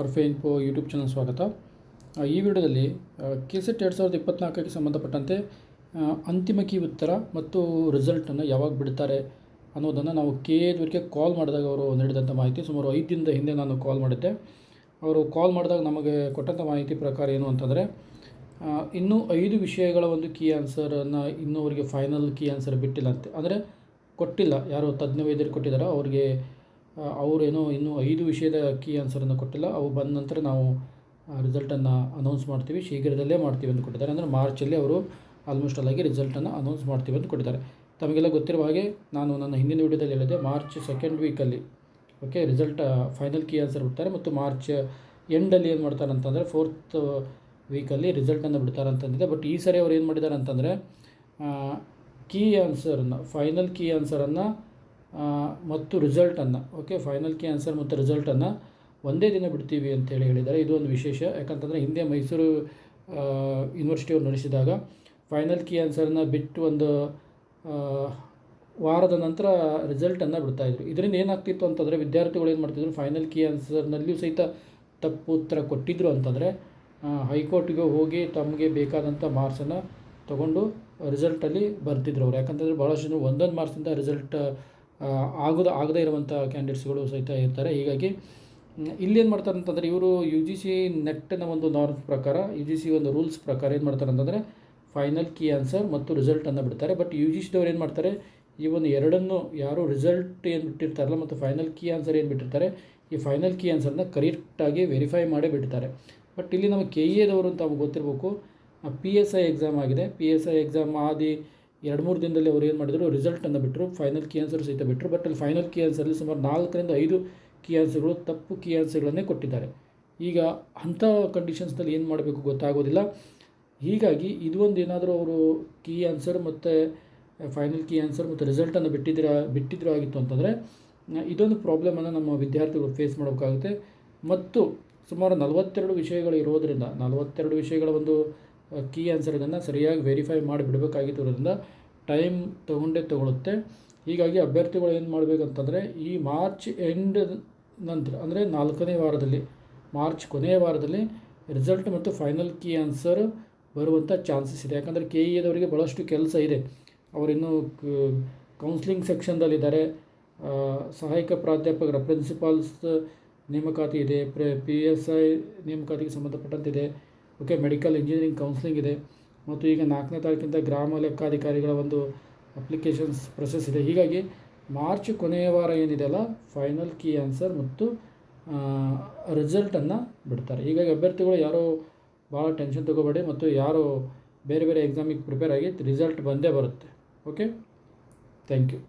ಆರ್ಫೆ info YouTube channel ಸ್ವಾಗತ. ಈ ವಿಡಿಯೋದಲ್ಲಿ ಕೆ ಸೆಟ್ ಎರಡು ಸಾವಿರದ ಇಪ್ಪತ್ನಾಲ್ಕಕ್ಕೆ ಸಂಬಂಧಪಟ್ಟಂತೆ ಅಂತಿಮ ಕೀ ಉತ್ತರ ಮತ್ತು ರಿಸಲ್ಟನ್ನು ಯಾವಾಗ ಬಿಡ್ತಾರೆ ಅನ್ನೋದನ್ನು ನಾವು ಕೆ ಎದುವರೆಗೆ ಕಾಲ್ ಮಾಡಿದಾಗ ಅವರು ನೀಡಿದಂಥ ಮಾಹಿತಿ. ಸುಮಾರು ಐದು ದಿನದ ಹಿಂದೆ ನಾನು ಕಾಲ್ ಮಾಡಿದ್ದೆ. ಅವರು ಕಾಲ್ ಮಾಡಿದಾಗ ನಮಗೆ ಕೊಟ್ಟಂಥ ಮಾಹಿತಿ ಪ್ರಕಾರ ಏನು ಅಂತಂದರೆ ಇನ್ನೂ ಐದು ವಿಷಯಗಳ ಒಂದು ಕೀ ಆನ್ಸರನ್ನು ಇನ್ನೂ ಅವರಿಗೆ ಫೈನಲ್ ಕೀ ಆನ್ಸರ್ ಬಿಟ್ಟಿಲ್ಲ ಅಂತೆ. ಅಂದರೆ ಕೊಟ್ಟಿಲ್ಲ. ಯಾರು ತಜ್ಞ ವೈದ್ಯರು ಕೊಟ್ಟಿದ್ದಾರೋ, ಅವ್ರಿಗೆ ಅವರೇನೋ ಇನ್ನೂ ಐದು ವಿಷಯದ ಕೀ ಆನ್ಸರನ್ನು ಕೊಟ್ಟಿಲ್ಲ. ಅವು ಬಂದ ನಂತರ ನಾವು ರಿಸಲ್ಟನ್ನು ಅನೌನ್ಸ್ ಮಾಡ್ತೀವಿ. ಶೀಘ್ರದಲ್ಲೇ ಮಾಡ್ತೀವಿ ಅಂತ ಕೊಟ್ಟಿದ್ದಾರೆ. ಅಂದರೆ ಮಾರ್ಚಲ್ಲಿ ಅವರು ಆಲ್ಮೋಸ್ಟ್ ಅಲ್ಲಾಗಿ ರಿಸಲ್ಟನ್ನು ಅನೌನ್ಸ್ ಮಾಡ್ತೀವಿ ಅಂತ ಕೊಟ್ಟಿದ್ದಾರೆ. ತಮಗೆಲ್ಲ ಗೊತ್ತಿರುವ ಹಾಗೆ ನಾನು ನನ್ನ ಹಿಂದಿನ ವಿಡಿಯೋದಲ್ಲಿ ಹೇಳಿದೆ ಮಾರ್ಚ್ ಸೆಕೆಂಡ್ ವೀಕಲ್ಲಿ okay result final key answer ಬಿಡ್ತಾರೆ ಮತ್ತು ಮಾರ್ಚ್ ಎಂಡಲ್ಲಿ ಏನು ಮಾಡ್ತಾರೆ ಅಂತಂದರೆ ಫೋರ್ತ್ ವೀಕಲ್ಲಿ ರಿಸಲ್ಟನ್ನು ಬಿಡ್ತಾರೆ ಅಂತಂದಿದೆ. ಬಟ್ ಈ ಸರಿ ಅವ್ರು ಏನು ಮಾಡಿದ್ದಾರೆ ಅಂತಂದರೆ ಕೀ ಆನ್ಸರನ್ನು ಫೈನಲ್ ಕೀ ಆನ್ಸರನ್ನು ಮತ್ತು ರಿಸಲ್ಟನ್ನು ಓಕೆ ಫೈನಲ್ ಕೀ ಆನ್ಸರ್ ಮತ್ತು ರಿಸಲ್ಟನ್ನು ಒಂದೇ ದಿನ ಬಿಡ್ತೀವಿ ಅಂತೇಳಿ ಹೇಳಿದ್ದಾರೆ. ಇದು ಒಂದು ವಿಶೇಷ. ಯಾಕಂತಂದರೆ ಹಿಂದೆ ಮೈಸೂರು ಯೂನಿವರ್ಸಿಟಿಯವರು ನಡೆಸಿದಾಗ ಫೈನಲ್ ಕೀ ಆನ್ಸರ್ನ ಬಿಟ್ಟು ಒಂದು ವಾರದ ನಂತರ ರಿಸಲ್ಟನ್ನು ಬಿಡ್ತಾಯಿದ್ರು ಇದರಿಂದ ಏನಾಗ್ತಿತ್ತು ಅಂತಂದರೆ ವಿದ್ಯಾರ್ಥಿಗಳು ಏನು ಮಾಡ್ತಿದ್ರು? ಫೈನಲ್ ಕೀ ಆನ್ಸರ್ನಲ್ಲಿಯೂ ಸಹಿತ ತಪ್ಪು ಉತ್ತರ ಕೊಟ್ಟಿದ್ದರು ಅಂತಂದರೆ ಹೈಕೋರ್ಟ್ಗೆ ಹೋಗಿ ತಮಗೆ ಬೇಕಾದಂಥ ಮಾರ್ಕ್ಸನ್ನು ತಗೊಂಡು ರಿಸಲ್ಟಲ್ಲಿ ಬರ್ತಿದ್ರು ಅವರು. ಯಾಕಂತಂದರೆ ಭಾಳಷ್ಟು ಜನ ಒಂದೊಂದು ಮಾರ್ಕ್ಸಿಂದ ರಿಸಲ್ಟ್ ಆಗೋದು, ಆಗದೇ ಇರುವಂಥ ಕ್ಯಾಂಡಿಡೇಟ್ಸ್ಗಳು ಸಹಿತ ಇರ್ತಾರೆ. ಹೀಗಾಗಿ, ಇಲ್ಲಿ ಏನು ಮಾಡ್ತಾರೆ ಅಂತಂದರೆ, ಇವರು ಯು ಜಿ ಸಿ ನೆಟ್ಟಿನ ಒಂದು ನಾರ್ಮ್ಸ್ ಪ್ರಕಾರ ಯು ಜಿ ಸಿ ಒಂದು ರೂಲ್ಸ್ ಪ್ರಕಾರ ಏನು ಮಾಡ್ತಾರೆ ಅಂತಂದರೆ ಫೈನಲ್ ಕೀ ಆನ್ಸರ್ ಮತ್ತು ರಿಸಲ್ಟನ್ನು ಬಿಡ್ತಾರೆ. ಬಟ್ ಯು ಜಿ ಸಿದವ್ರು ಏನು ಮಾಡ್ತಾರೆ, ಈ ಒಂದು ಎರಡನ್ನು ಯಾರು ರಿಸಲ್ಟ್ ಏನು ಬಿಟ್ಟಿರ್ತಾರಲ್ಲ ಮತ್ತು ಫೈನಲ್ ಕೀ ಆನ್ಸರ್ ಏನು ಬಿಟ್ಟಿರ್ತಾರೆ, ಈ ಫೈನಲ್ ಕೀ ಆನ್ಸರ್ನ ಕರೆಕ್ಟಾಗಿ ವೆರಿಫೈ ಮಾಡೇ ಬಿಡ್ತಾರೆ. ಬಟ್ ಇಲ್ಲಿ ನಮ್ಮ ಕೆ ಎದವರು ಅಂತ ನಮ್ಗೆ ಗೊತ್ತಿರಬೇಕು. ಪಿ ಎಸ್ ಐ ಎಕ್ಸಾಮ್ ಆಗಿದೆ. ಪಿ ಎಸ್ ಐ ಎಕ್ಸಾಮ್ ಆದಿ ಎರಡು ಮೂರು ದಿನದಲ್ಲಿ ಅವ್ರು ಏನು ಮಾಡಿದ್ರು? ರಿಸಲ್ಟನ್ನು ಬಿಟ್ಟರು ಫೈನಲ್ ಕೀ ಆನ್ಸರ್ ಸಹಿತ ಬಿಟ್ಟರು ಬಟ್ ಅಲ್ಲಿ ಫೈನಲ್ ಕೀ ಆನ್ಸರಲ್ಲಿ ಸುಮಾರು ನಾಲ್ಕರಿಂದ ಐದು ಕೀ ಆನ್ಸರ್ಗಳು ತಪ್ಪು ಕೀ ಆನ್ಸರ್ಗಳನ್ನೇ ಕೊಟ್ಟಿದ್ದಾರೆ. ಈಗ ಅಂಥ ಕಂಡೀಷನ್ಸ್ನಲ್ಲಿ ಏನು ಮಾಡಬೇಕು ಗೊತ್ತಾಗೋದಿಲ್ಲ. ಹೀಗಾಗಿ ಇದು ಒಂದು ಏನಾದರೂ ಅವರು ಕೀ ಆನ್ಸರ್ ಮತ್ತು ಫೈನಲ್ ಕೀ ಆನ್ಸರ್ ಮತ್ತು ರಿಸಲ್ಟನ್ನು ಬಿಟ್ಟಿದ್ದೀರ, ಬಿಟ್ಟಿದ್ರು ಆಗಿತ್ತು ಅಂತಂದರೆ, ಇದೊಂದು ಪ್ರಾಬ್ಲಮನ್ನು ನಮ್ಮ ವಿದ್ಯಾರ್ಥಿಗಳು ಫೇಸ್ ಮಾಡಬೇಕಾಗುತ್ತೆ. ಮತ್ತು ಸುಮಾರು ನಲವತ್ತೆರಡು ವಿಷಯಗಳು ಇರೋದರಿಂದ, ನಲವತ್ತೆರಡು ವಿಷಯಗಳ ಒಂದು ಕೀ ಆನ್ಸರ್ಗಳನ್ನು ಸರಿಯಾಗಿ ವೆರಿಫೈ ಮಾಡಿ ಬಿಡಬೇಕಾಗಿರೋದ್ರಿಂದ ಟೈಮ್ ತೊಗೊಂಡೇ ತೊಗೊಳುತ್ತೆ. ಹೀಗಾಗಿ ಅಭ್ಯರ್ಥಿಗಳು ಏನು ಮಾಡಬೇಕಂತಂದರೆ ಈ ಮಾರ್ಚ್ ಎಂಡ್ ನಂತರ, ಅಂದರೆ ನಾಲ್ಕನೇ ವಾರದಲ್ಲಿ ಮಾರ್ಚ್ ಕೊನೆಯ ವಾರದಲ್ಲಿ ರಿಸಲ್ಟ್ ಮತ್ತು ಫೈನಲ್ ಕೀ ಆನ್ಸರ್ ಬರುವಂಥ ಚಾನ್ಸಸ್ ಇದೆ. ಯಾಕಂದರೆ ಕೆ ಇ ಎದವರಿಗೆ ಭಾಳಷ್ಟು ಕೆಲಸ ಇದೆ. ಅವರಿನ್ನೂ ಕೌನ್ಸ್ಲಿಂಗ್ ಸೆಕ್ಷನ್ದಲ್ಲಿದ್ದಾರೆ ಸಹಾಯಕ ಪ್ರಾಧ್ಯಾಪಕರ ಪ್ರಿನ್ಸಿಪಾಲ್ಸ್ ನೇಮಕಾತಿ ಇದೆ, ಪ್ರ ಪಿ ಎಸ್ ಐ ನೇಮಕಾತಿಗೆ ಸಂಬಂಧಪಟ್ಟಂತಿದೆ. ಓಕೆ ಮೆಡಿಕಲ್ ಇಂಜಿನಿಯರಿಂಗ್ ಕೌನ್ಸಿಲಿಂಗ್ ಇದೆ. ಮತ್ತು ಈಗ ನಾಲ್ಕನೇ ತಾರೀಕಿಂದ ಗ್ರಾಮ ಲೆಕ್ಕಾಧಿಕಾರಿಗಳ ಒಂದು ಅಪ್ಲಿಕೇಶನ್ಸ್ ಪ್ರೊಸೆಸ್ ಇದೆ. ಹೀಗಾಗಿ ಮಾರ್ಚ್ ಕೊನೆಯ ವಾರ ಏನಿದೆ ಅಲ್ಲ ಫೈನಲ್ ಕೀ ಆನ್ಸರ್ ಮತ್ತು ರಿಸಲ್ಟನ್ನು ಬಿಡ್ತಾರೆ. ಹೀಗಾಗಿ ಅಭ್ಯರ್ಥಿಗಳು ಯಾರೋ ಭಾಳ ಟೆನ್ಷನ್ ತೊಗೋಬೇಡಿ ಮತ್ತು ಯಾರು ಬೇರೆ ಬೇರೆ ಎಕ್ಸಾಮಿಗೆ ಪ್ರಿಪೇರ್ ಆಗಿ ರಿಸಲ್ಟ್ ಬಂದೇ ಬರುತ್ತೆ. Okay thank you